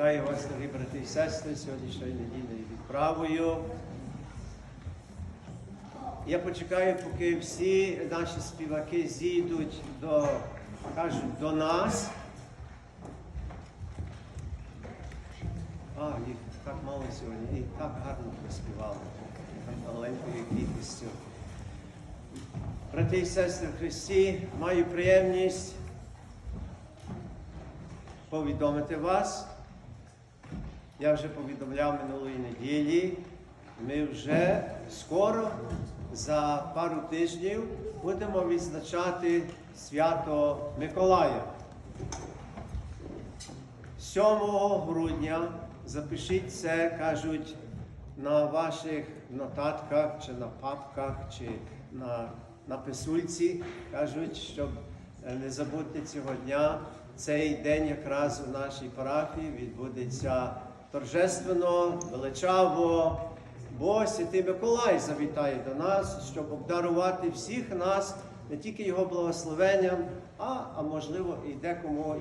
Вітаю вас, дорогі брати і сестри, сьогоднішньою недільною відправою. Я почекаю, поки всі наші співаки зійдуть до, кажуть, до нас. А, їх так мало сьогодні, і так гарно проспівали, маленькою кількістю. Брати і сестри в Христі, маю приємність повідомити вас. Я вже повідомляв минулої неділі. Ми вже скоро, за пару тижнів, будемо відзначати свято Миколая. 7 грудня запишіть це, кажуть, на ваших нотатках, чи на папках, чи на, на писульці. Кажуть, щоб е, не забути цього дня. Цей день якраз у нашій парафії відбудеться торжественно, величаво, бо Святий Миколай завітає до нас, щоб обдарувати всіх нас не тільки його благословенням, а, а можливо і декому,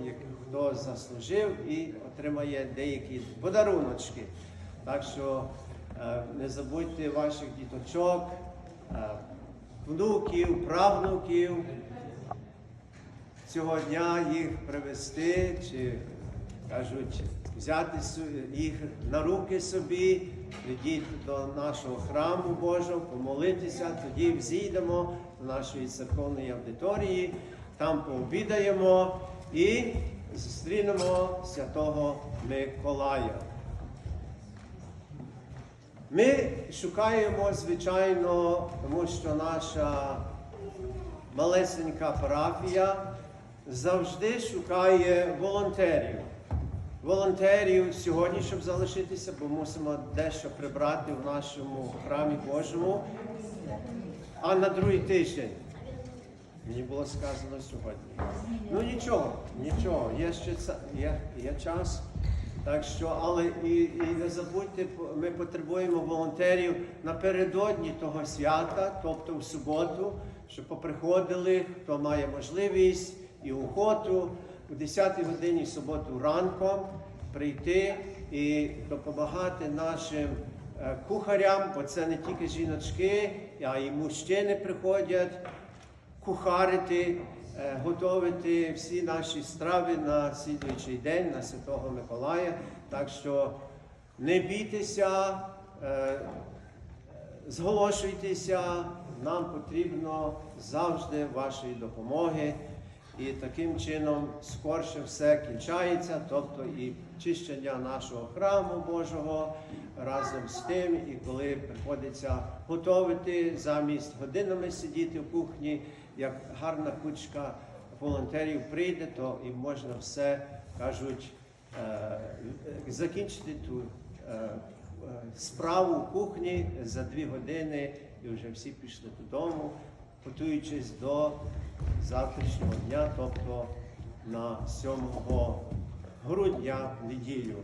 хто заслужив і отримає деякі подаруночки. Так що е, не забудьте ваших діточок, е, внуків, правнуків цього дня їх привезти, чи кажуть, взяти їх на руки собі, прийдіть до нашого храму Божого, помолитися, тоді взійдемо до нашої церковної аудиторії, там пообідаємо і зустрінемо святого Миколая. Ми шукаємо, звичайно, тому що наша малесенька парафія завжди шукає волонтерів. Волонтерів сьогодні, щоб залишитися, бо мусимо дещо прибрати в нашому храмі Божому. А на другий тиждень. Мені було сказано сьогодні. Ну нічого, нічого, є ще є, є час. Так що, але і, і не забудьте, ми потребуємо волонтерів напередодні того свята, тобто в суботу, щоб поприходили, хто має можливість і охоту у 10 годині суботу ранком прийти і допомагати нашим е, кухарям, бо це не тільки жіночки, а й мужчини приходять кухарити, е, готувати всі наші страви на слідуючий день, на Святого Миколая. Так що не бійтеся, е, зголошуйтеся, нам потрібно завжди вашої допомоги. І таким чином скорше все кінчається, тобто і чищення нашого храму Божого разом з тим, і коли приходиться готувати замість годинами сидіти в кухні, як гарна кучка волонтерів прийде, то і можна все кажуть е, закінчити ту е, е, справу в кухні за дві години, і вже всі пішли додому, готуючись до завтрашнього дня, тобто на 7 грудня неділю.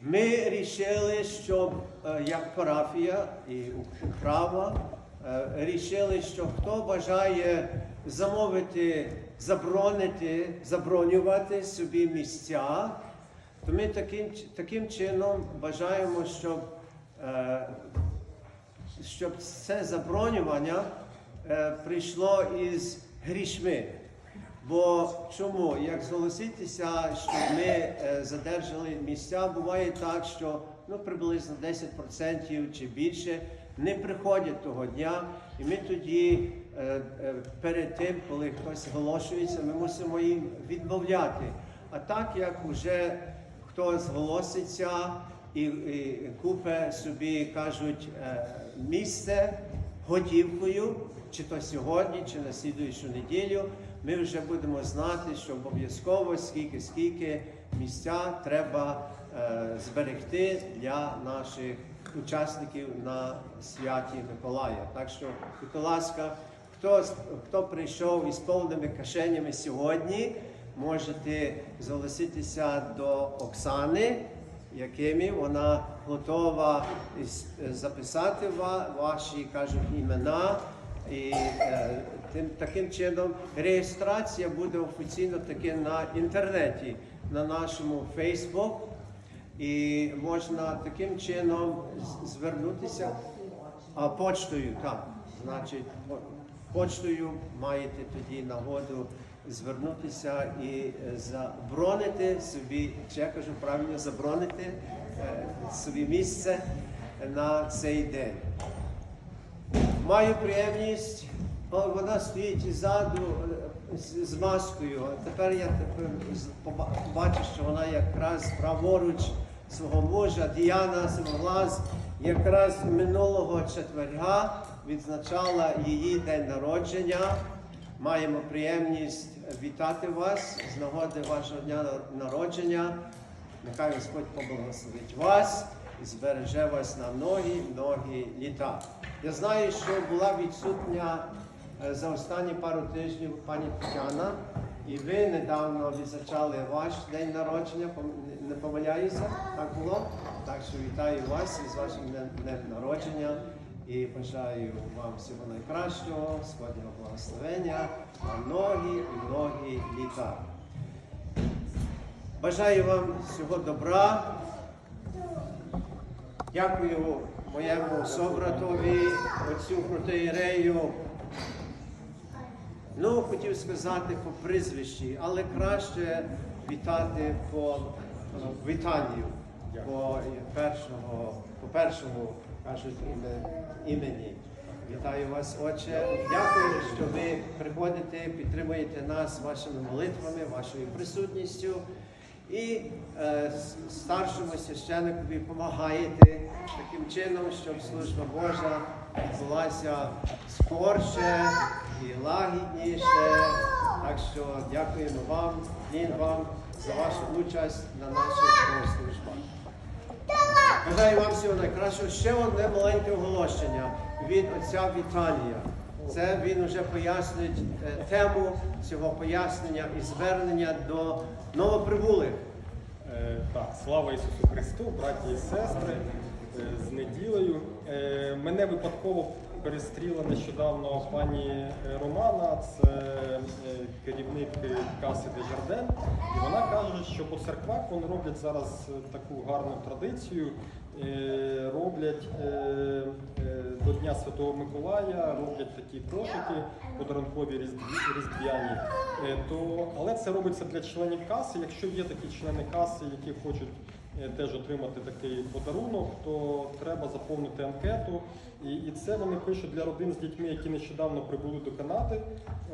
Ми рішили, щоб е, як парафія і управа е, рішили, що хто бажає замовити, заборонити, забронювати собі місця, то ми таким, таким чином бажаємо, щоб, е, щоб це забронювання е, прийшло із грішми. Бо чому? Як зголоситися, щоб ми е, задержали місця, буває так, що ну, приблизно 10% чи більше не приходять того дня, і ми тоді е, е, перед тим, коли хтось зголошується, ми мусимо їм відмовляти. А так як вже хто зголоситься і, і купе собі кажуть е, місце готівкою, чи то сьогодні, чи на слідуючу неділю, ми вже будемо знати, що обов'язково скільки, скільки місця треба е, зберегти для наших учасників на святі Миколая. Так що, будь ласка, хто, хто прийшов із повними кишенями сьогодні, можете зголоситися до Оксани якими вона готова записати ваші кажуть імена. І е, тим таким чином реєстрація буде офіційно таки на інтернеті. на нашому Facebook. І можна таким чином звернутися а, почтою, так. Значить, почтою маєте тоді нагоду звернутися і е, заборонити собі, чи я кажу правильно, заборонити е, собі місце на цей день. Маю приємність, вона стоїть ззаду е, з, маскою. А Тепер я побачу, що вона якраз праворуч свого мужа, Діана Сивоглаз, якраз минулого четверга відзначала її день народження. Маємо приємність вітати вас з нагоди вашого дня народження. Нехай Господь поблагословить вас і збереже вас на многі, многі літа. Я знаю, що була відсутня е, за останні пару тижнів пані Тетяна, і ви недавно відзначали ваш день народження, не помиляюся, так було? Так що вітаю вас із вашим днем днем народження і бажаю вам всього найкращого, Господнього благословення на многі і многі літа. Бажаю вам всього добра. Дякую моєму собратові, отцю протеєрею. Ну, хотів сказати по прізвищі, але краще вітати по е, вітанню, по першого, по першому кажуть імені. Вітаю вас, Отче. Дякую, що ви приходите, підтримуєте нас вашими молитвами, вашою присутністю. І е, старшому священникові допомагаєте таким чином, щоб служба Божа відбулася скорше і лагідніше. Так що дякуємо вам, вам за вашу участь на наших службах. Бажаю вам всього найкращого. Ще одне маленьке оголошення від отця Віталія. Це він вже пояснить е, тему цього пояснення і звернення до новоприбулих. Е, Так, слава Ісусу Христу, браті і сестри, е, з неділею. Мене випадково перестріла нещодавно пані е, Романа, це е, керівник каси Дежарден. І вона каже, що по церквах вони роблять зараз е, таку гарну традицію. Роблять до Дня Святого Миколая, роблять такі кошики подарункові різдвяні. Але це робиться для членів каси. Якщо є такі члени каси, які хочуть теж отримати такий подарунок, то треба заповнити анкету. І, і це вони пишуть для родин з дітьми, які нещодавно прибули до Канади,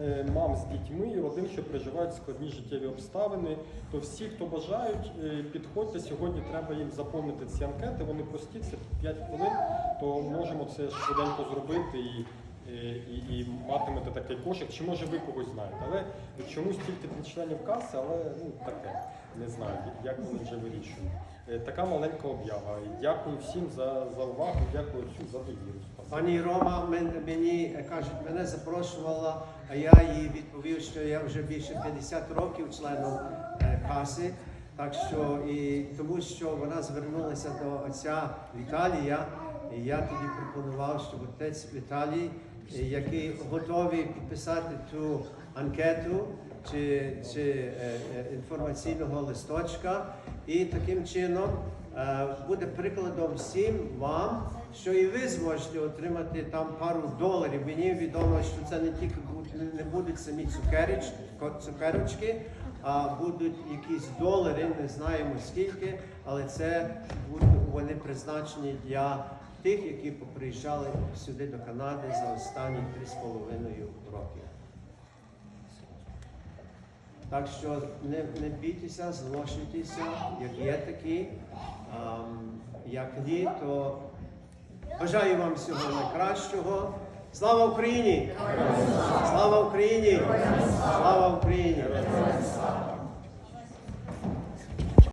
е, мам з дітьми і родин, що переживають складні життєві обставини. То всі, хто бажають, е, підходьте сьогодні. Треба їм заповнити ці анкети. Вони прості, це 5 хвилин. То можемо це швиденько зробити і. е, І, і матимете такий кошик, чи може ви когось знаєте, але чомусь тільки для членів каси, але ну таке не знаю, як вони вже вирішують. Е, Така маленька об'ява. Дякую всім за, за увагу, дякую всім за довіру. Пані Рома мені е, кажуть, мене запрошувала, а я їй відповів, що я вже більше 50 років членом е, каси. Так що і тому, що вона звернулася до отця Віталія, і я тоді пропонував, щоб отець Віталій, який готовий підписати ту анкету чи, чи е, інформаційного листочка, і таким чином е, буде прикладом всім вам, що і ви зможете отримати там пару доларів. Мені відомо, що це не тільки не будуть самі цукерич, цукерочки, а будуть якісь долари, не знаємо скільки, але це будуть вони призначені для тих, які поприїжджали сюди до Канади за останні 3,5 роки. Так що не, не бійтеся, зголошуйтеся, як є такі. Ам, як ні, то бажаю вам всього найкращого. Слава Україні! Слава Україні! Слава Україні!